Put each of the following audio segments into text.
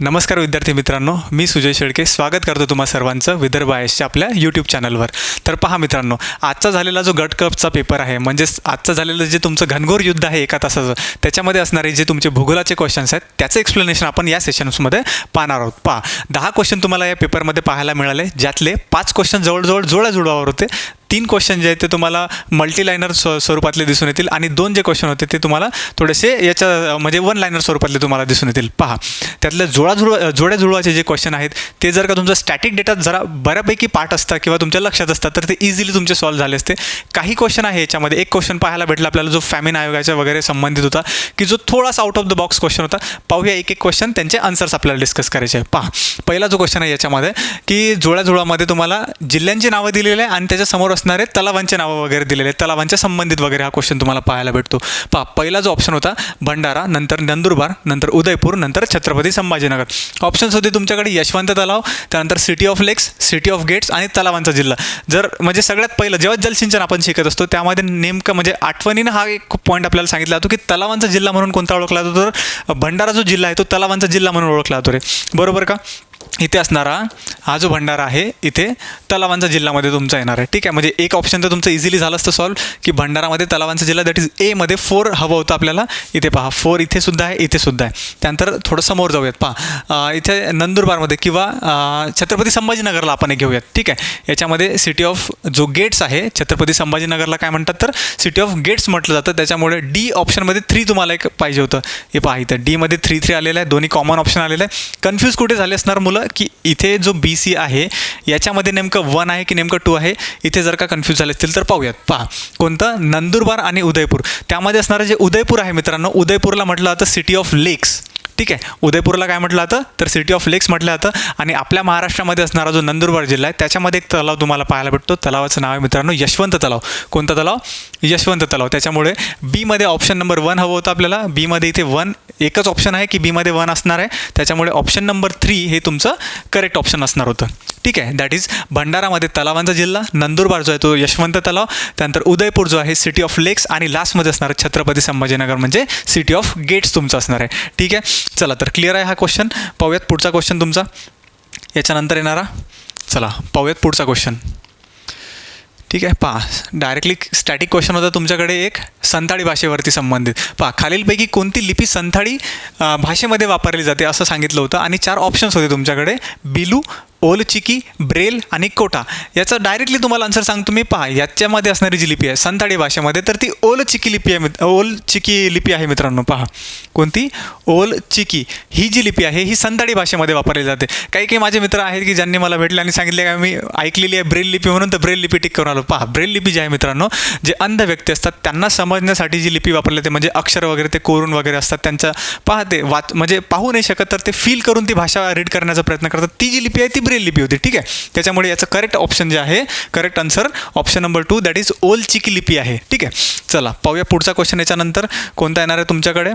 नमस्कार विद्यार्थी मित्रांनो मी सुजय शेळके. स्वागत करतो तुम्हा सर्वांचं विदर्भ आयसच्या आपल्या यूट्यूब चॅनलवर तर पहा मित्रांनो आजचा झालेला जो गट कपचा पेपर आहे म्हणजेच आजचं झालेलं जे तुमचं घनघोर युद्ध आहे एका तासाचं त्याच्यामध्ये असणारे जे तुमचे भूगोलाचे क्वेश्चन्स आहेत त्याचं एक्सप्लेनेशन आपण या सेशन्समध्ये पाहणार आहोत. पहा दहा क्वेश्चन तुम्हाला या पेपरमध्ये पाहायला मिळाले ज्यातले पाच क्वेश्चन जवळजवळ जुळाजुळवावर होते. तीन क्वेश्चन जे आहेत ते तुम्हाला मल्टीलायनर स्व स्वरूपातले दिसून येतील आणि दोन जे क्वेश्चन होते ते तुम्हाला थोडेसे याच्या म्हणजे वन लायनर स्वरूपातले तुम्हाला दिसून येतील. पहा त्यातल्या जुळाजुळ जोड्या जुळवाचे जे क्वेश्चन आहेत ते जर का तुमचा स्टॅटिक डेटा जरा बऱ्यापैकी पाठ असता किंवा तुमच्या लक्षात असतात तर ते इझिली तुमचे सॉल्व्ह झाले असते. काही क्वेश्चन आहे याच्यामध्ये. एक क्वेश्चन पाहायला भेटला आपल्याला जो फॅमिन आयोगाच्या वगैरे संबंधित होता की जो थोडासा out of the box question होता. पाहूया एक एक क्वेश्चन त्यांचे आन्सर्स आपल्याला डिस्कस करायचे आहे पहा पहिला जो क्वेश्चन आहे याच्यामध्ये की जुळाजुळामध्ये तुम्हाला जिल्ह्यांची नावं दिलेली आहे आणि त्याच्यासमोर असणार असणारे तलावांचे नावं वगैरे दिलेले आहेत. तलावांच्या संबंधित वगैरे हा क्वेश्चन तुम्हाला पाहायला भेटतो. पहा पहिला जो ऑप्शन होता भंडारा नंतर नंदुरबार नंतर उदयपूर नंतर छत्रपती संभाजीनगर. ऑप्शन्स होते तुमच्याकडे यशवंत तलाव त्यानंतर city of lakes city of gates आणि तलावांचा जिल्हा. जर म्हणजे सगळ्यात पहिलं जेव्हा जलसिंचन आपण शिकत असतो त्यामध्ये नेमकं म्हणजे आठवणीनं हा एक पॉईंट आपल्याला सांगितला जातो की तलावांचा जिल्हा म्हणून कोणता ओळखला जातो? तर भंडारा जो जिल्हा आहे तो तलावांचा जिल्हा म्हणून ओळखला जातो रे. बरोबर का? इथे असणारा हा जो भंडारा आहे इथे. तलावांचा जिल्ह्यामध्ये तुमचा येणार आहे. ठीक आहे म्हणजे एक ऑप्शन तर तुमचं इझिली झालं असतं सॉल्व की भंडारामध्ये तलावांचा जिल्हा दॅट इज एमध्ये फोर हवं होतं आपल्याला. इथे पहा फोर इथे सुद्धा आहे इथे सुद्धा आहे. त्यानंतर थोडं समोर जाऊयात पहा. इथे नंदुरबारमध्ये किंवा छत्रपती संभाजीनगरला आपण एक घेऊयात. ठीक आहे याच्यामध्ये सिटी ऑफ जो गेट्स आहे छत्रपती संभाजीनगरला काय म्हणतात तर सिटी ऑफ गेट्स म्हटलं जातं. त्याच्यामुळे डी ऑप्शनमध्ये थ्री तुम्हाला एक पाहिजे होतं. हे पहा इथं डीमध्ये थ्री थ्री आलेलं आहे दोन्ही कॉमन ऑप्शन आलेलं आहे. कन्फ्यूज कुठे झाले असणार? मुलं की इथे जो बी सी आहे याच्यामध्ये नेमकं वन आहे की नेमकं टू आहे इथे जर का कन्फ्यूज झाले असतील तर पाहूयात. पहा कोणतं? नंदुरबार आणि उदयपूर. त्यामध्ये असणारं जे उदयपूर आहे मित्रांनो उदयपूरला म्हटलं जातं सिटी ऑफ लेक्स ठीक आहे. उदयपूरला काय म्हटलं जातं? तर सिटी ऑफ लेक्स म्हटलं जातं. आणि आपल्या महाराष्ट्रामध्ये असणारा जो नंदुरबार जिल्हा आहे त्याच्यामध्ये एक तलाव तुम्हाला पाहायला भेटतो. तलावाचं नाव आहे मित्रांनो यशवंत तलाव. कोणता तलाव? यशवंत तलाव. त्याच्यामुळे बीमध्ये ऑप्शन नंबर वन हवं होतं आपल्याला. बीमध्ये इथे वन एकच ऑप्शन आहे की बीमध्ये वन असणार आहे. त्याच्यामुळे ऑप्शन नंबर थ्री हे तुमचं करेक्ट ऑप्शन असणार होतं. ठीक आहे. दॅट इज भंडारामध्ये तलावांचा जिल्हा नंदुरबार जो आहे तो यशवंत तलाव त्यानंतर उदयपूर जो आहे सिटी ऑफ लेक्स आणि लास्टमध्ये असणार छत्रपती संभाजीनगर म्हणजे सिटी ऑफ गेट्स तुमचं असणार आहे. ठीक आहे. चला तर क्लिअर आहे हा क्वेश्चन पाहूयात पुढचा क्वेश्चन तुमचा. याच्यानंतर येणारा? चला पाहूयात पुढचा क्वेश्चन ठीक आहे पहा. डायरेक्टली स्टॅटिक क्वेश्चन होता तुमच्याकडे एक. संथाळी भाषेवरती संबंधित. पहा खालीलपैकी कोणती लिपी संथाळी भाषेमध्ये वापरली जाते असं सांगितलं होतं. आणि चार ऑप्शन्स होते तुमच्याकडे. बिलू ओलचिकी ब्रेल आणि कोटा. याचा डायरेक्टली तुम्हाला आन्सर सांगतो मी. पहा याच्यामध्ये असणारी जी लिपी आहे संथाळी भाषेमध्ये तर ती ओल चिकी लिपी आहे मित्र ओल चिकी लिपी आहे मित्रांनो पहा. कोणती? ओल चिकी ही जी लिपी आहे ही संथाळी भाषेमध्ये वापरली जाते. काही काही माझे मित्र आहेत की ज्यांनी मला भेटले आणि सांगितले का मी ऐकलेली आहे ब्रेल लिपी म्हणून तर ब्रेल लिपी टिक करून आलो. पहा ब्रेल लिपी जी आहे मित्रांनो जे अंध व्यक्ती असतात त्यांना समजण्यासाठी जी लिपी वापरली जाते म्हणजे अक्षर वगैरे ते कोरून वगैरे असतात त्यांचं पहा ते वाच म्हणजे पाहू नाही शकत तर ते फील करून ती भाषा रीड करण्याचा प्रयत्न करतात. ती जी लिपी आहे ती इब्रिल लिपी होती ठीक आहे? त्याच्यामुळे याचं करेक्ट ऑप्शन जे आहे correct answer option number two that is Ol Chiki लिपी आहे ठीक आहे? चला पाहूया पुढचा क्वेश्चन याच्यानंतर. कोणता येणार आहे तुमच्याकडे?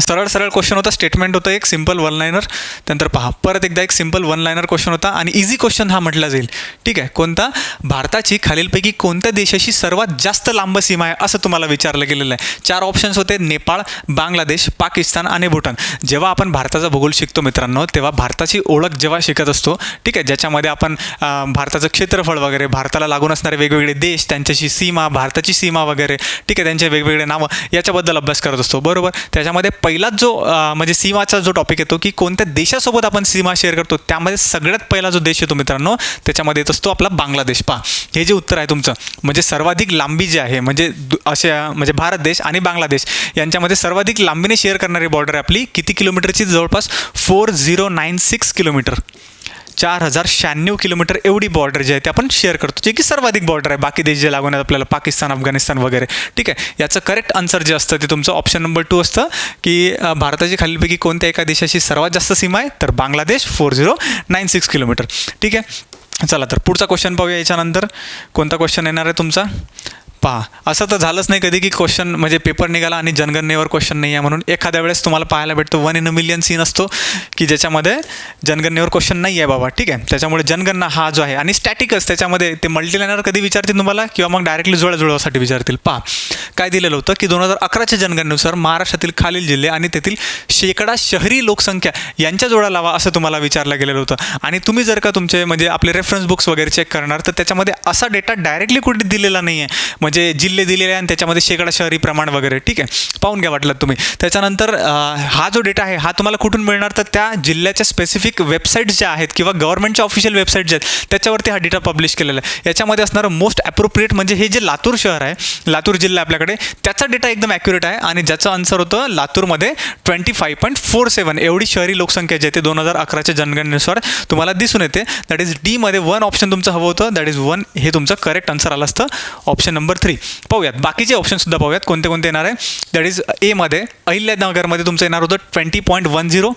सरळ सरळ क्वेश्चन होता स्टेटमेंट होतं एक सिंपल वन लायनर त्यानंतर पहा परत एकदा एक सिंपल वन लायनर क्वेश्चन होता आणि इझी क्वेश्चन हा म्हटला जाईल. ठीक आहे कोणता? भारताची खालीलपैकी कोणत्या देशाशी सर्वात जास्त लांब सीमा आहे असं तुम्हाला विचारलं गेलेलं आहे. चार ऑप्शन्स होते नेपाळ बांगलादेश पाकिस्तान आणि भूटान. जेव्हा आपण भारताचा भूगोल शिकतो मित्रांनो तेव्हा भारताची ओळख जेव्हा शिकत असतो ठीक आहे ज्याच्यामध्ये आपण भारताचं क्षेत्रफळ वगैरे भारताला लागून असणारे वेगवेगळे देश त्यांच्याशी सीमा भारताची सीमा वगैरे ठीक आहे त्यांचे वेगवेगळे नावं याच्याबद्दल अभ्यास करत असतो बरोबर? त्याच्यामध्ये पहिलाच जो म्हणजे सीमाचा जो टॉपिक येतो की कोणत्या देशासोबत आपण सीमा शेअर करतो त्यामध्ये सगळ्यात पहिला जो देश येतो मित्रांनो त्याच्यामध्ये येत असतो आपला बांगलादेश. पहा हे जे उत्तर आहे तुमचं म्हणजे सर्वाधिक लांबी जे आहे म्हणजे अशा म्हणजे भारत देश आणि बांगलादेश यांच्यामध्ये सर्वाधिक लांबीने शेअर करणारी बॉर्डर आहे आपली किती किलोमीटरची जवळपास four zero nine six kilometre चार हजार शहाण्णव किलोमीटर एवढी बॉर्डर जी आहे ते आपण शेअर करतो जे की सर्वाधिक बॉर्डर आहे. बाकी देश जे लागून आहेत आपल्याला पाकिस्तान अफगाणिस्तान वगैरे. ठीक आहे? याचं करेक्ट आन्सर जे असतं ते तुमचं ऑप्शन नंबर टू असतं की भारताची खालीलपैकी कोणत्या एका देशाशी सर्वात जास्त सीमा आहे? तर Bangladesh four zero nine six kilometre. ठीक आहे? चला तर पुढचा क्वेश्चन पाहूया याच्यानंतर. कोणता क्वेश्चन येणार आहे तुमचा? पहा असं तर झालंच नाही कधी की क्वेश्चन म्हणजे पेपर निघाला आणि जनगणनेवर क्वेश्चन नाही आहे म्हणून एखाद्या वेळेस तुम्हाला पाहायला भेटतो. One in a million scene असतो की ज्याच्यामध्ये जनगणनेवर क्वेश्चन नाही आहे बाबा ठीक आहे? त्याच्यामुळे जनगणना हा जो आहे आणि स्टॅटिकच त्याच्यामध्ये ते मल्टीलायनर कधी विचारतील तुम्हाला किंवा मग डायरेक्टली जुळाजुळवासाठी विचारतील? पहा काय दिलेलं होतं की दोन हजार अकराच्या जनगणनेनुसार महाराष्ट्रातील खालील जिल्हे आणि तेथील शेकडा शहरी लोकसंख्या यांच्या जोडा लावा असं तुम्हाला विचारलं गेलेलं होतं. आणि तुम्ही जर का तुमचे म्हणजे आपले रेफरन्स बुक्स वगैरे चेक करणार तर त्याच्यामध्ये असा डेटा डायरेक्टली कुठे दिलेला नाही आहे म्हणजे जिल्हे दिलेले आहे आणि त्याच्यामध्ये शेकडा शहरी प्रमाण वगैरे ठीक आहे? पाहून घ्या वाटलं तुम्ही. त्याच्यानंतर हा जो डेटा आहे हा तुम्हाला कुठून मिळणार? तर त्या जिल्ह्याच्या स्पेसिफिक वेबसाईट्स ज्या आहेत किंवा गव्हर्नमेंटच्या ऑफिशियल वेबसाईट ज्या आहेत त्याच्यावरती हा डेटा पब्लिश केलेला आहे. याच्यामध्ये असणारं मोस्ट ॲप्रोप्रिएट म्हणजे हे जे लातूर शहर आहे लातूर जिल्हा आपल्याकडे त्याचा डेटा एकदम ॲक्युरेट आहे आणि ज्याचं आन्सर होतं लातूरमध्ये twenty five point four seven एवढी शहरी लोकसंख्या जी आहे ते दोन हजार अकराच्या जनगणनेनुसार तुम्हाला दिसून येते. दॅट इज डीमध्ये वन ऑप्शन तुमचं हवं होतं. दॅट इज वन हे तुमचं करेक्ट आन्सर आलं असतं. ऑप्शन नंबर थ्री पाहूयात. बाकीचे ऑप्शनसुद्धा पाहूयात. कोणते कोणते येणार आहे? दॅट इज एमध्ये अहिल्यानगरमध्ये तुमचं येणार होतं ट्वेंटी पॉईंट वन झिरो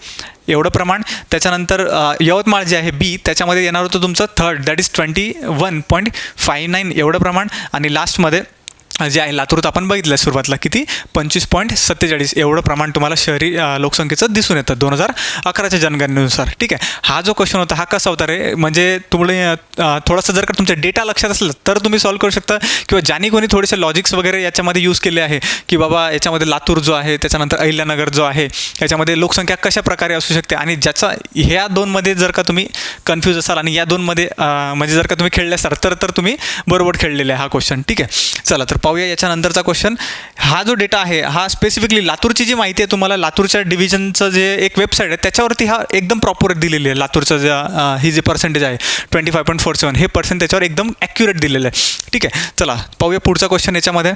एवढं प्रमाण. त्याच्यानंतर यवतमाळ जे आहे बी त्याच्यामध्ये येणार होतं तुमचं third that is twenty one point five nine एवढं प्रमाण. आणि लास्टमध्ये जे आहे लातूर तर आपण बघितलं सुरुवातीला किती? पंचवीस पॉईंट सत्तेचाळीस. एवढं प्रमाण तुम्हाला शहरी लोकसंख्येचं दिसून येतं. दोन हजार अकराच्या जनगणनेनुसार. ठीक आहे. हा जो क्वेश्चन होता हा कसा होता रे? म्हणजे तुम्ही थोडासा थोडंसं जर का तुमच्या डेटा लक्षात असलं तर तुम्ही सॉल्व्ह करू शकता. किंवा ज्याने कोणी थोडेसे लॉजिक्स वगैरे याच्यामध्ये यूज केले आहे की बाबा याच्यामध्ये लातूर जो आहे त्याच्यानंतर अहिल्यानगर जो आहे याच्यामध्ये लोकसंख्या कशा प्रकारे असू शकते? आणि ज्याचा ह्या दोनमध्ये जर का तुम्ही कन्फ्यूज असाल आणि या दोनमध्ये म्हणजे जर का तुम्ही खेळले असाल तर तर तुम्ही बरोबर खेळलेले आहे हा क्वेश्चन ठीक आहे. चला तर पाहूया याच्यानंतरचा क्वेश्चन हा जो डेटा आहे हा स्पेसिफिकली लातूरची जी माहिती आहे तुम्हाला लातूरच्या डिव्हिजनचं जे एक वेबसाईट आहे त्याच्यावरती हा एकदम प्रॉपर दिलेली आहे. लातूरचं ज्या ही जे पर्सेंटेज आहे twenty five point four seven हे पर्सेंट त्याच्यावर एकदम ॲक्युरेट दिलेलं आहे. ठीक आहे चला पाहूया पुढचा क्वेश्चन याच्यामध्ये.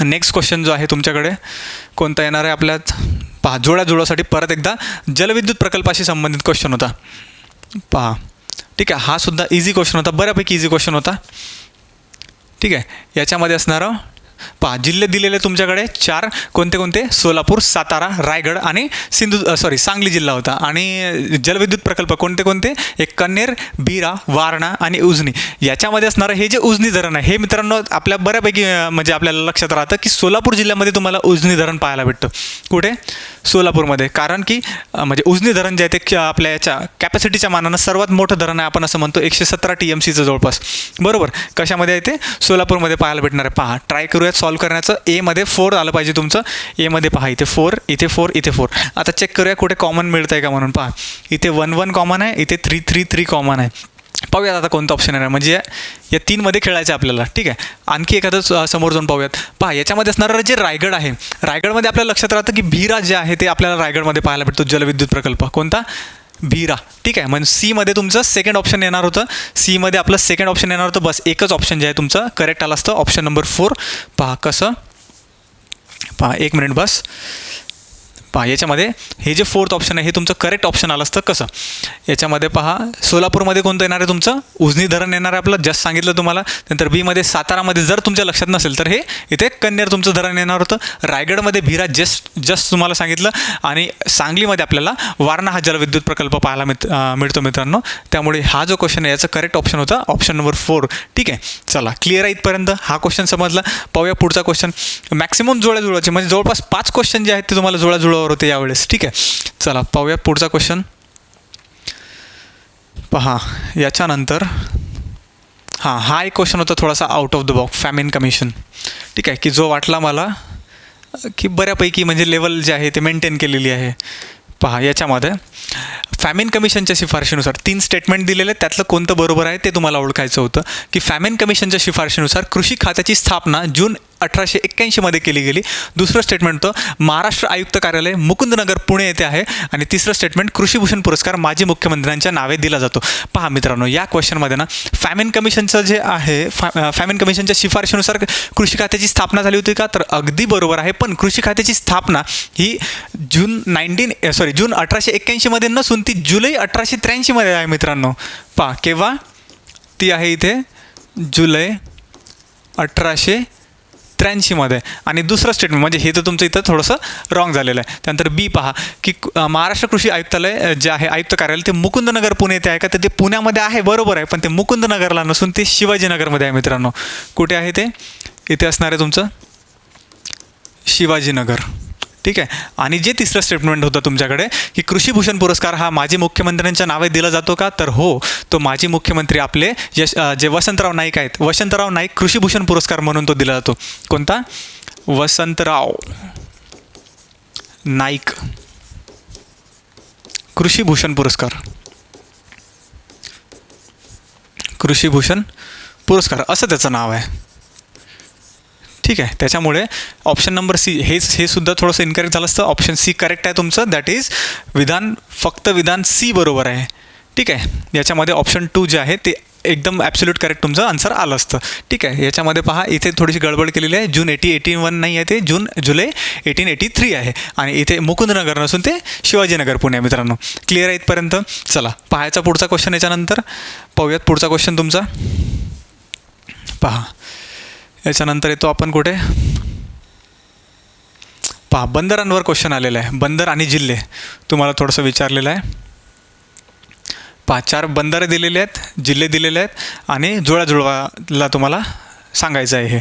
नेक्स्ट क्वेश्चन जो आहे तुमच्याकडे कोणता येणार आहे आपल्यात? पहा जुळाजुळासाठी परत एकदा जलविद्युत प्रकल्पाशी संबंधित क्वेश्चन होता. पहा ठीक आहे हा सुद्धा इझी क्वेश्चन होता बऱ्यापैकी इझी क्वेश्चन होता. ठीक आहे. याच्यामध्ये असणारं पहा जिल्हे दिलेले तुमच्याकडे चार कोणते कोणते? सोलापूर सातारा रायगड आणि सिंधू सॉरी सांगली जिल्हा होता. आणि जलविद्युत प्रकल्प कोणते कोणते? एक कन्नेर बीरा वारणा आणि उजनी. याच्यामध्ये असणारं हे जे उजनी धरण आहे हे मित्रांनो आपल्या बऱ्यापैकी म्हणजे आपल्याला लक्षात राहतं की सोलापूर जिल्ह्यामध्ये तुम्हाला उजनी धरण पाहायला भेटतं. कुठे? सोलापूरमध्ये. कारण की म्हणजे उजनी धरण जे आहे ते क- आपल्या याच्या कॅपॅसिटीच्या मानानं सर्वात मोठं धरण आहे आपण असं म्हणतो एकशे सतरा टी एम सीचं जवळपास. बरोबर? कशामध्ये आहे ते? सोलापूरमध्ये पाहायला भेटणार आहे. पहा ट्राय करूयात सॉल्व करण्याचं. एमध्ये फोर आलं पाहिजे तुमचं. एमध्ये पहा इथे फोर इथे फोर इथे फोर आता चेक करूया कुठे कॉमन मिळतं आहे का म्हणून. पहा इथे वन वन कॉमन आहे इथे थ्री थ्री थ्री कॉमन आहे. पाहूयात आता कोणतं ऑप्शन येणार. म्हणजे या- तीनमध्ये खेळायचं आहे आपल्याला. ठीक आहे? आणखी एखादं स- समोर जाऊन पाहूयात. पहा याच्यामध्ये असणारं जे रायगड आहे रायगडमध्ये आपल्या लक्षात राहतं की भीरा जे आहे ते आपल्याला रायगडमध्ये पाहायला भेटतो. जलविद्युत प्रकल्प. कोणता? भीरा. ठीक आहे? म्हणजे सीमध्ये तुमचं सेकंड ऑप्शन येणार होतं. सीमध्ये आपलं सेकंड ऑप्शन येणार होतं. बस एकच ऑप्शन जे आहे तुमचं करेक्ट आलं असतं. ऑप्शन नंबर फोर पहा कसं? पहा एक मिनिट बस. पहा याच्यामध्ये हे जे फोर्थ ऑप्शन आहे हे तुमचं करेक्ट ऑप्शन आलं असतं. कसं? याच्यामध्ये पहा सोलापूरमध्ये कोणतं येणार आहे तुमचं? उजनी धरण येणार आहे आपलं जस्ट सांगितलं तुम्हाला. नंतर बीमध्ये सातारामध्ये जर तुमच्या लक्षात नसेल तर हे इथे कन्नेर तुमचं धरण येणार होतं. रायगडमध्ये भिरा जस्ट जस्ट तुम्हाला सांगितलं. आणि सांगलीमध्ये आपल्याला वारणा हा जलविद्युत प्रकल्प पाहायला मित मिळतो मित्रांनो. त्यामुळे हा जो क्वेश्चन आहे याचं करेक्ट ऑप्शन होता. ऑप्शन नंबर फोर ठीक आहे? चला क्लिअर आहे इथपर्यंत. हा क्वेश्चन समजला. पाहूया पुढचा क्वेश्चन मॅक्सिमम जुळ्याजुळवाचे म्हणजे जवळपास पाच क्वेश्चन जे आहेत ते तुम्हाला कवर होते यावेळेस. ठीक आहे. चला पाहूया पुढचा क्वेश्चन पहा याच्यानंतर हां हा एक क्वेश्चन होता थोडासा out of the box famine commission ठीक आहे की जो वाटला मला की बऱ्यापैकी म्हणजे लेवल जे आहे ते मेंटेन केलेली आहे. पहा याच्यामध्ये फॅमिन कमिशनच्या शिफारशीनुसार तीन स्टेटमेंट दिलेले आहेत त्यातलं कोणतं बरोबर आहे ते तुम्हाला ओळखायचं होतं की फॅमिन कमिशनच्या शिफारशीनुसार कृषी खात्याची स्थापना जून अठराशे एक्क्याऐंशीमध्ये केली गेली. दुसरं स्टेटमेंट होतं महाराष्ट्र आयुक्त कार्यालय मुकुंदनगर पुणे येथे आहे. आणि तिसरं स्टेटमेंट कृषीभूषण पुरस्कार माजी मुख्यमंत्र्यांच्या नावे दिला जातो. पहा मित्रांनो या क्वेश्चनमध्ये ना फॅमिन कमिशनचं जे आहे फॅ फॅमिन कमिशनच्या शिफारशीनुसार कृषी खात्याची स्थापना झाली होती का? तर अगदी बरोबर आहे. पण कृषी खात्याची स्थापना ही जून नाईन्टीन सॉरी जून अठराशे एक्क्याऐंशीमध्ये नसून ती जुलै अठराशे त्र्याऐंशीमध्ये आहे मित्रांनो. पहा केव्हा ती आहे इथे? जुलै अठराशे त्र्याऐंशीमध्ये. आणि दुसरं स्टेटमेंट म्हणजे हे तर तुमचं इथं थोडंसं रॉंग झालेलं आहे. त्यानंतर बी पहा की महाराष्ट्र कृषी आयुक्तालय जे आहे आयुक्त कार्यालय ते मुकुंदनगर पुणे येथे आहे का? तर ते पुण्यामध्ये आहे बरोबर आहे. पण ते मुकुंदनगरला नसून ते शिवाजीनगरमध्ये आहे मित्रांनो. कुठे आहे ते? इथे असणार आहे तुमचं? शिवाजीनगर. ठीक आहे? आणि जे तिसरं स्टेटमेंट होतं तुमच्याकडे की कृषीभूषण पुरस्कार हा माजी मुख्यमंत्र्यांच्या नावे दिला जातो का? तर हो तो माजी मुख्यमंत्री आपले यश जे वसंतराव नाईक आहेत. वसंतराव नाईक कृषीभूषण पुरस्कार म्हणून तो दिला जातो. कोणता? वसंतराव नाईक कृषीभूषण पुरस्कार. कृषीभूषण पुरस्कार असं त्याचं नाव आहे. ठीक आहे. त्याच्यामुळे ऑप्शन नंबर सी हेच हे सुद्धा थोडंसं इनकरेक्ट झालं असतं. ऑप्शन सी करेक्ट आहे तुमचं. दॅट इज विधान फक्त विधान सी बरोबर आहे. ठीक आहे. याच्यामध्ये ऑप्शन टू जे आहे ते एकदम ॲब्सोल्यूट करेक्ट तुमचं आन्सर आलं असतं. ठीक आहे. याच्यामध्ये पहा इथे थोडीशी गडबड केलेली आहे. जून एटी एटी वन नाही आहे ते. June July eighteen eighty three आहे. आणि इथे मुकुंदनगर नसून ते शिवाजीनगर पुणे मित्रांनो. क्लिअर आहे इथपर्यंत? चला पाहायचा पुढचा क्वेश्चन याच्यानंतर. पाहूयात पुढचा क्वेश्चन तुमचा. पहा. याच्यानंतर येतो आपण कुठे? पहा बंदरांवर क्वेश्चन आलेला आहे. बंदर आणि जिल्हे. तुम्हाला थोडंसं विचारलेलं आहे. पहा चार बंदरं दिलेले आहेत जिल्हे दिलेले आहेत आणि जुळाजुळवाला तुम्हाला सांगायचं आहे हे.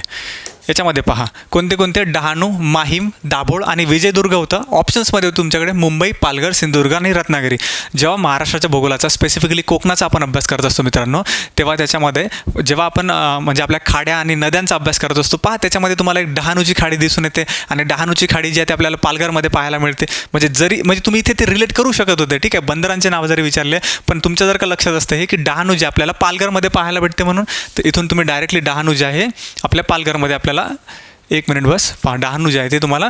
याच्यामध्ये पहा. कोणते कोणते? डहाणू माहीम दाभोळ आणि विजयदुर्ग होतं. ऑप्शन्समध्ये होतं तुमच्याकडे. मुंबई पालघर सिंधुदुर्ग आणि रत्नागिरी. जेव्हा महाराष्ट्राच्या भूगोलाचा स्पेसिफिकली कोकणाचा आपण अभ्यास करत असतो मित्रांनो तेव्हा त्याच्यामध्ये जेव्हा आपण म्हणजे आपल्या खाड्या आणि नद्यांचा अभ्यास करत असतो पहा त्याच्यामध्ये तुम्हाला एक डहाणूची खाडी दिसून येते आणि डहाणूची खाडी जी आहे ती आपल्याला पालघरमध्ये पाहायला मिळते. म्हणजे जरी म्हणजे तुम्ही इथे ते रिलेट करू शकत होते ठीक आहे. बंदरांचे नाव जरी विचारले पण तुमच्या जर का लक्षात असतं हे की डहाणू जे आपल्याला पालघरमध्ये पाहायला भेटते म्हणून तर इथून तुम्ही डायरेक्टली डहाणू जे आहे आपल्या पालघरमध्ये आपल्याला एक मिनिट बस. पहा डहाणू जे आहे ते तुम्हाला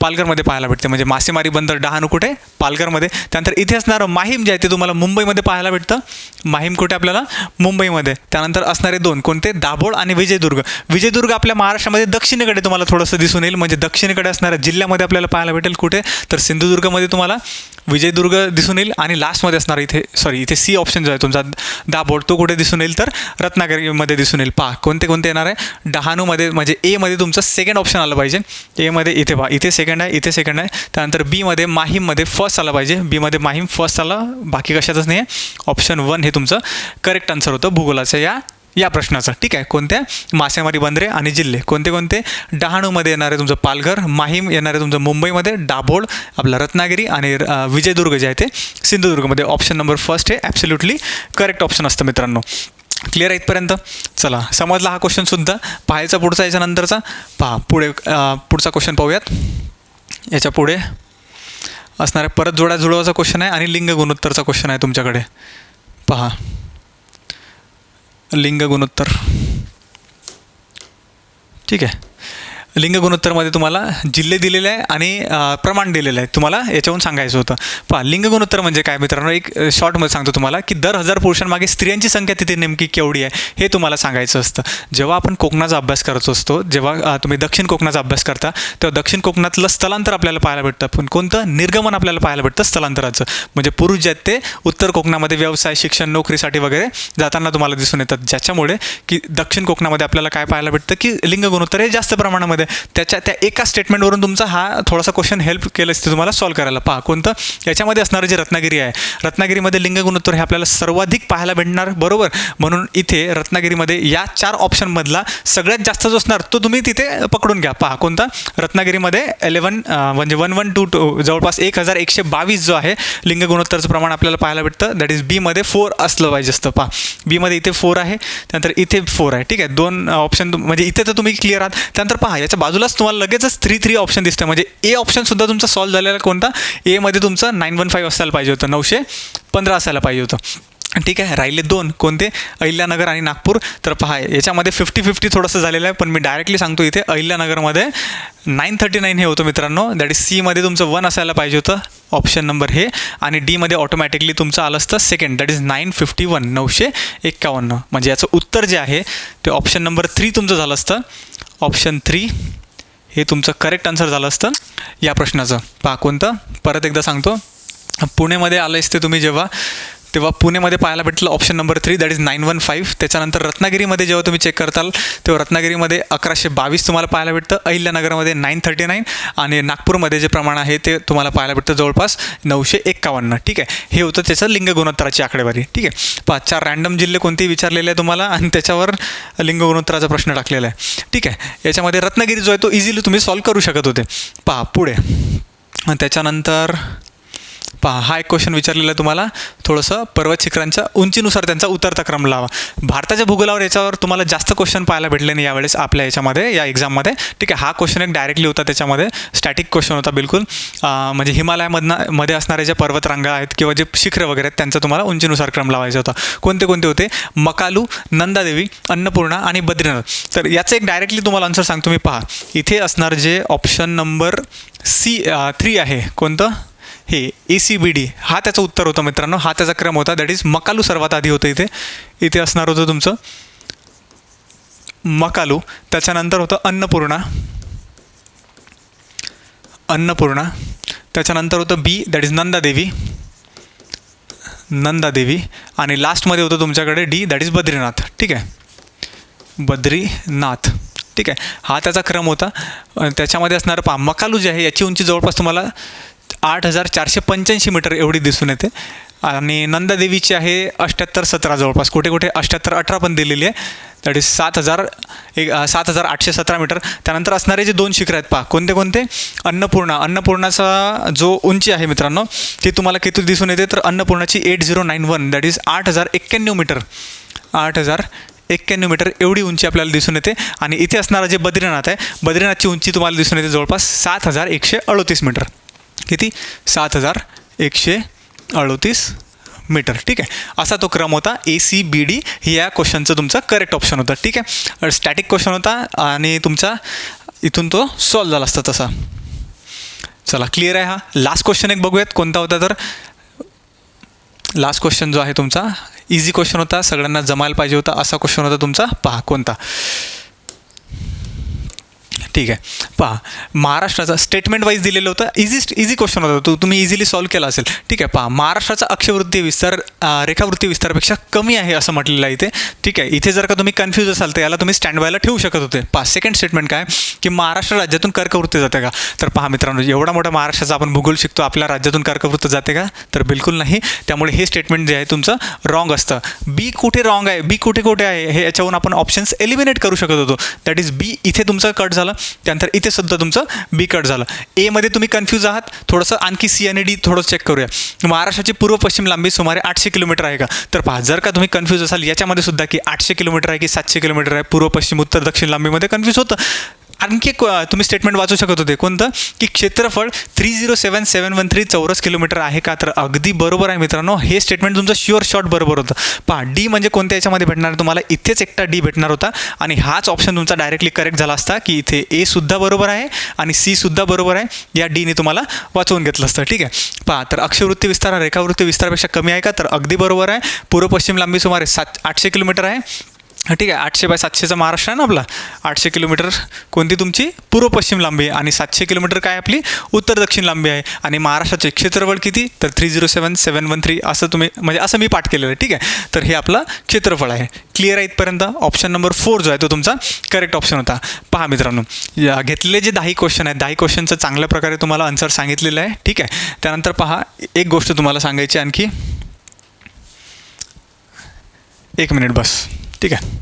पालघरमध्ये पाहायला भेटते. म्हणजे मासेमारी बंदर डहाणू कुठे? पालघरमध्ये. त्यानंतर इथे असणारं माहीम जे आहे ते तुम्हाला मुंबईमध्ये पाहायला भेटतं. माहीम कुठे आपल्याला? मुंबईमध्ये. त्यानंतर असणारे दोन. कोणते? दाभोळ आणि विजयदुर्ग. विजयदुर्ग आपल्या महाराष्ट्रामध्ये दक्षिणेकडे तुम्हाला थोडंसं दिसून येईल. म्हणजे दक्षिणेकडे असणाऱ्या जिल्ह्यामध्ये आपल्याला पाहायला भेटेल कुठे? तर सिंधुदुर्गमध्ये तुम्हाला विजयदुर्ग दिसून येईल आणि लास्टमध्ये असणार इथे सॉरी इथे सी ऑप्शन जो आहे तुमचा दाभोळ तो कुठे दिसून येईल तर रत्नागिरीमध्ये दिसून येईल. पहा कोणते कोणते येणार आहे? डहाणूमध्ये म्हणजे एमध्ये तुमचं सेकंड ऑप्शन आलं पाहिजे. एमध्ये इथे पहा इथे सेकंड आहे इथे सेकंड आहे. त्यानंतर बीमध्ये माहीममध्ये फर्स्ट आलं पाहिजे. बीमध्ये माहीम फर्स्ट आलं बाकी कशातच नाही आहे ऑप्शन वन हे तुमचं करेक्ट आन्सर होतं भूगोलाचं या या प्रश्नाचं. ठीक आहे? कोणत्या? मासेमारी बंदरे आणि जिल्हे. कोणते कोणते? डहाणूमध्ये येणार आहे तुमचं पालघर माहीम येणार आहे तुमचं मुंबईमध्ये दाभोळ आपला रत्नागिरी आणि विजयदुर्ग जे आहे ते सिंधुदुर्गमध्ये. ऑप्शन नंबर फर्स्ट हे ॲब्सोल्युटली करेक्ट ऑप्शन असतं मित्रांनो. क्लिअर आहे इथपर्यंत? चला समजला हा क्वेश्चनसुद्धा पाहायचा पुढचा याच्यानंतरचा पहा पुढे पुढचा क्वेश्चन पाहूयात. याच्यापुढे असणारा परत जोड्या जुळवाचा क्वेश्चन आहे आणि लिंग गुणोत्तरचा क्वेश्चन आहे तुमच्याकडे. पहा. लिंग गुणोत्तर ठीक आहे. लिंग गुणोत्तरमध्ये तुम्हाला जिल्हे दिलेले आहे आणि प्रमाण दिलेलं आहे. तुम्हाला याच्याहून सांगायचं होतं. पहा लिंग गुणोत्तर म्हणजे काय? मित्रांनो एक शॉर्टमध्ये सांगतो तुम्हाला की दर हजार पुरुषांमागे स्त्रियांची संख्या तिथे नेमकी केवढी आहे हे तुम्हाला सांगायचं असतं. जेव्हा आपण कोकणाचा अभ्यास करत असतो जेव्हा तुम्ही दक्षिण कोकणाचा अभ्यास करता तेव्हा दक्षिण कोकणातलं स्थलांतर आपल्याला पाहायला भेटतं. पण कोणतं? निर्गमन आपल्याला पाहायला भेटतं स्थलांतराचं. म्हणजे पुरुष जे आहेत ते उत्तर कोकणामध्ये व्यवसाय शिक्षण नोकरीसाठी वगैरे जाताना तुम्हाला दिसून येतात. ज्याच्यामुळे की दक्षिण कोकणामध्ये आपल्याला काय पाहायला भेटतं? की लिंग गुणोत्तर हे जास्त प्रमाणामध्ये त्याच्या त्या एका स्टेटमेंटवरून तुमचा हा थोडासा क्वेश्चन हेल्प केलं असते तुम्हाला सॉल्व करायला. पहा कोणतं? याच्यामध्ये असणारं जे रत्नागिरी आहे. रत्नागिरीमध्ये लिंग गुणोत्तर हे आपल्याला सर्वाधिक पाहायला भेटणार बरोबर? म्हणून इथे रत्नागिरीमध्ये या चार ऑप्शनमधला सगळ्यात जास्त जो असणार तो तुम्ही तिथे पकडून घ्या. पहा कोणता? रत्नागिरीमध्ये एलेवन म्हणजे वन वन टू टू जवळपास एक हजार एकशे बावीस जो आहे लिंग गुणोत्तरचं प्रमाण आपल्याला पाहायला भेटतं. दॅट इज बीमध्ये फोर असलं पाहिजे असतं. पहा बीमध्ये इथे फोर आहे त्यानंतर इथे फोर आहे. ठीक आहे दोन ऑप्शन म्हणजे इथे तर तुम्ही क्लिअर आहात. त्यानंतर पहा याच्या बाजूलाच तुम्हाला लगेचच थ्री थ्री ऑप्शन दिसतं म्हणजे ए ऑप्शनसुद्धा तुमचा सॉल्व झालेला कोणता? एमध्ये तुमचं नाईन वन फाईव्ह असायला पाहिजे होतं नऊशे पंधरा असायला पाहिजे होतं. ठीक आहे राहिले दोन. कोणते? अहिल्यानगर आणि नागपूर. तर पहा याच्यामध्ये फिफ्टी फिफ्टी थोडंसं झालेलं आहे पण मी डायरेक्टली सांगतो इथे अहिल्यानगरमध्ये नाईन थर्टी नाईन हे होतं मित्रांनो. दॅट इज सीमध्ये तुमचं वन असायला पाहिजे होतं ऑप्शन नंबर हे. आणि डीमध्ये ऑटोमॅटिकली तुमचं आलं असतं second that is nine fifty one नऊशे एक्कावन्न म्हणजे याचं उत्तर जे आहे ते ऑप्शन नंबर थ्री तुमचं झालं असतं. ऑप्शन थ्री हे तुमचं करेक्ट आन्सर झालं असतं या प्रश्नाचं. पहा कोणतं? परत एकदा सांगतो. पुणेमध्ये आलं असते तुम्ही जेव्हा तेव्हा पुणेमध्ये पाहायला भेटलं option number three that is nine one five त्याच्यानंतर रत्नागिरीमध्ये जेव्हा तुम्ही चेक करताल तेव्हा रत्नागिरीमध्ये अकराशे बावीस तुम्हाला पाहायला भेटतं. अहिल्यानगरमध्ये नाईन थर्टी नाईन आणि नागपूरमध्ये जे प्रमाण आहे ते तुम्हाला पाहायला भेटतं जवळपास नऊशे एक्कावन्न. ठीक आहे? हे होतं त्याचं लिंग गुणोत्तराची आकडेवारी. ठीक आहे? पाच चार रँडम जिल्हे कोणतेही विचारलेले आहे तुम्हाला आणि त्याच्यावर लिंग गुणोत्तराचा प्रश्न टाकलेला आहे. ठीक आहे? याच्यामध्ये रत्नागिरी जो आहे तो इझिली तुम्ही सॉल्व करू शकत होते. पहा पुढे. आणि त्याच्यानंतर पहा हा एक क्वेश्चन विचारलेला आहे तुम्हाला. थोडंसं पर्वत शिखरांच्या उंचीनुसार त्यांचा उतरता क्रम लावा. भारताच्या भूगोलावर याच्यावर तुम्हाला जास्त क्वेश्चन पाहायला भेटले नाही यावेळेस आपल्या याच्यामध्ये या एक्झाममध्ये ठीक आहे हा क्वेश्चन एक डायरेक्टली होता त्याच्यामध्ये. स्टॅटिक क्वेश्चन होता बिलकुल. म्हणजे हिमालयामधनं मध्ये असणारे जे पर्वतरांगा आहेत किंवा जे शिखरं वगैरे आहेत त्यांचा तुम्हाला उंचीनुसार क्रम लावायचा होता. कोणते कोणते होते? मकालू नंदादेवी अन्नपूर्णा आणि बद्रीनाथ. तर याचं एक डायरेक्टली तुम्हाला आन्सर सांगतो मी. पहा इथे असणार जे ऑप्शन नंबर सी थ्री आहे. कोणतं? हे ए सी बी डी हा त्याचं उत्तर होतं मित्रांनो. हा त्याचा क्रम होता. दॅट इज मकालू सर्वात आधी होतं इथे. इथे असणार होतं तुमचं मकालू. त्याच्यानंतर होतं अन्नपूर्णा. अन्नपूर्णा. त्याच्यानंतर होतं B that is Nanda Devi. Nanda Devi. आणि लास्टमध्ये होतं तुमच्याकडे डी दॅट इज बद्रीनाथ. ठीक आहे? बद्रीनाथ. ठीक आहे? हा त्याचा क्रम होता. त्याच्यामध्ये असणारं पहा मकालू जे आहे याची उंची जवळपास तुम्हाला आठ हजार चारशे पंच्याऐंशी मीटर एवढी दिसून येते. आणि नंदादेवीची आहे अठ्ठ्याहत्तर सतरा जवळपास. कुठे कुठे अठ्ठ्याहत्तर अठरा पण दिलेली आहे. दॅट इज सात हजार एक सात हजार आठशे सतरा मीटर. त्यानंतर असणारे जे दोन शिखर आहेत पहा. कोणते कोणते? अन्नपूर्णा. अन्नपूर्णाचा जो उंची आहे मित्रांनो ती तुम्हाला किती दिसून येते? तर अन्नपूर्णाची eight zero nine one that is आठ हजार एक्क्याण्णव मीटर. आठ हजार एक्क्याण्णव मीटर एवढी उंची आपल्याला दिसून येते. आणि इथे असणारं जे बद्रीनाथ आहे बद्रीनाथची उंची तुम्हाला दिसून येते जवळपास सात हजार एकशे अडोतीस मीटर. किती? सात हजार एकशे अडोतीस मीटर. ठीक आहे? असा तो क्रम होता. ए सी बी डी हे या क्वेश्चनचं तुमचा करेक्ट ऑप्शन होता. ठीक आहे? स्टॅटिक क्वेश्चन होता आणि तुमचा इथून तो सॉल्व झाला असता तसा. चला क्लिअर आहे हा? लास्ट क्वेश्चन एक बघूयात. कोणता होता तर? लास्ट क्वेश्चन जो आहे तुमचा इझी क्वेश्चन होता. सगळ्यांना जमायला पाहिजे होता. असा क्वेश्चन होता तुमचा. पहा कोणता? ठीक आहे. पहा महाराष्ट्राचा स्टेटमेंट वाईज दिलेलं होतं. इझी इझी क्वेश्चन होता तो. तुम्ही इझिली सॉल्व्ह केला असेल. ठीक आहे पहा महाराष्ट्राचा अक्षवृत्ती विस्तार रेखावृत्ती विस्तारापेक्षा कमी आहे असं म्हटलेलं आहे इथे. ठीक आहे इथे जर का तुम्ही कन्फ्यूज असाल तर याला तुम्ही स्टँड बायला ठेवू शकत होते. पहा सेकंड स्टेटमेंट काय? की महाराष्ट्र राज्यातून कर्कवृत्ती जाते का? तर पहा मित्रांनो एवढा मोठा महाराष्ट्राचा आपण भूगोल शिकतो आपल्या राज्यातून कर्कवृत्त जाते का? तर बिलकुल नाही. त्यामुळे हे स्टेटमेंट जे आहे तुमचं रॉंग असतं. बी कुठे रॉंग आहे? बी कुठे कुठे आहे? हे याच्यावरून आपण ऑप्शन्स एलिमिनेट करू शकत होतो. दॅट इज बी इथे तुमचं कट झालं. त्यानंतर इथे सुद्धा तुमचं बी कट झालं. एमध्ये तुम्ही कन्फ्यूज आहात. थोडंसं आणखी सी आणि डी थोडं चेक करूया. महाराष्ट्राची पूर्व पश्चिम लांबी सुमारे आठशे किलोमीटर आहे का? तर पहा जर का तुम्ही कन्फ्यूज असाल याच्यामध्ये सुद्धा की आठशे किलोमीटर आहे की सातशे किलोमीटर आहे. पूर्व पश्चिम उत्तर दक्षिण लांबीमध्ये कन्फ्यूज होतं. आणखी एक तुम्ही स्टेटमेंट वाचू शकत होते. कोणतं? की क्षेत्रफळ three zero seven seven one three चौरस किलोमीटर आहे का? तर अगदी बरोबर आहे मित्रांनो. हे स्टेटमेंट तुमचं शुअर शॉट बरोबर होतं. पहा डी म्हणजे कोणत्या याच्यामध्ये भेटणार? तुम्हाला इथेच एकटा डी भेटणार होता. आणि हाच ऑप्शन तुमचा डायरेक्टली करेक्ट झाला असता की इथे ए सुद्धा बरोबर आहे आणि सी सुद्धा बरोबर आहे. या डीने तुम्हाला वाचवून घेतलं असतं. ठीक आहे? पहा तर अक्षवृत्ती विस्तार हा रेखावृत्ती विस्तारापेक्षा कमी आहे का? तर अगदी बरोबर आहे. पूर्व पश्चिम लांबी सुमारे सात आठशे किलोमीटर आहे. ठीक आहे आठशे बाय सातशेचा महाराष्ट्र आहे ना आपला? आठशे किलोमीटर. कोणती तुमची? पूर्व पश्चिम लांबी आहे आणि सातशे किलोमीटर काय आपली? उत्तर दक्षिण लांबी आहे. आणि महाराष्ट्राचे क्षेत्रफळ किती? तर three zero seven seven one three असं तुम्ही म्हणजे असं मी पाठ केलेलं आहे ठीक आहे? तर हे आपलं क्षेत्रफळ आहे. क्लिअर आहे इथपर्यंत? ऑप्शन नंबर फोर जो आहे तो तुमचा करेक्ट ऑप्शन होता. पहा मित्रांनो या घेतलेले जे दहाही क्वेश्चन आहेत दहाही क्वेश्चनचं चांगल्या प्रकारे तुम्हाला आन्सर सांगितलेलं आहे ठीक आहे? त्यानंतर पहा एक गोष्ट तुम्हाला सांगायची आणखी. एक मिनिट बस. ठीक आहे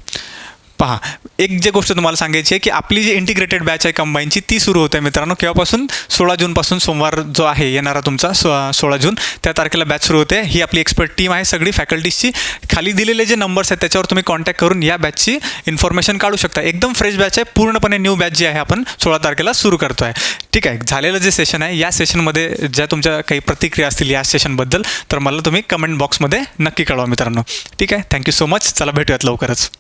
पहा एक जे गोष्ट तुम्हाला सांगायची आहे की आपली जी इंटिग्रेटेड बॅच आहे कंबाईनची ती सुरू होते मित्रांनो. केव्हापासून? सोळा जूनपासून सोमवार जो आहे येणारा तुमचा सो सोळा जून. त्या तारखेला बॅच सुरू होते. ही आपली एक्सपर्ट टीम आहे सगळी फॅकल्टीजची खाली दिलेले जे नंबर्स आहेत त्याच्यावर तुम्ही कॉन्टॅक्ट करून या बॅचची इन्फॉर्मेशन काढू शकता. एकदम फ्रेश बॅच आहे. पूर्णपणे न्यू बॅच जी आहे आपण सोळा तारखेला सुरू करतो आहे ठीक आहे. झालेलं जे सेशन आहे या सेशनमध्ये ज्या तुमच्या काही प्रतिक्रिया असतील या सेशनबद्दल तर मला तुम्ही कमेंट बॉक्समध्ये नक्की कळवा मित्रांनो. ठीक आहे? थँक्यू सो मच चला भेटूयात लवकरच.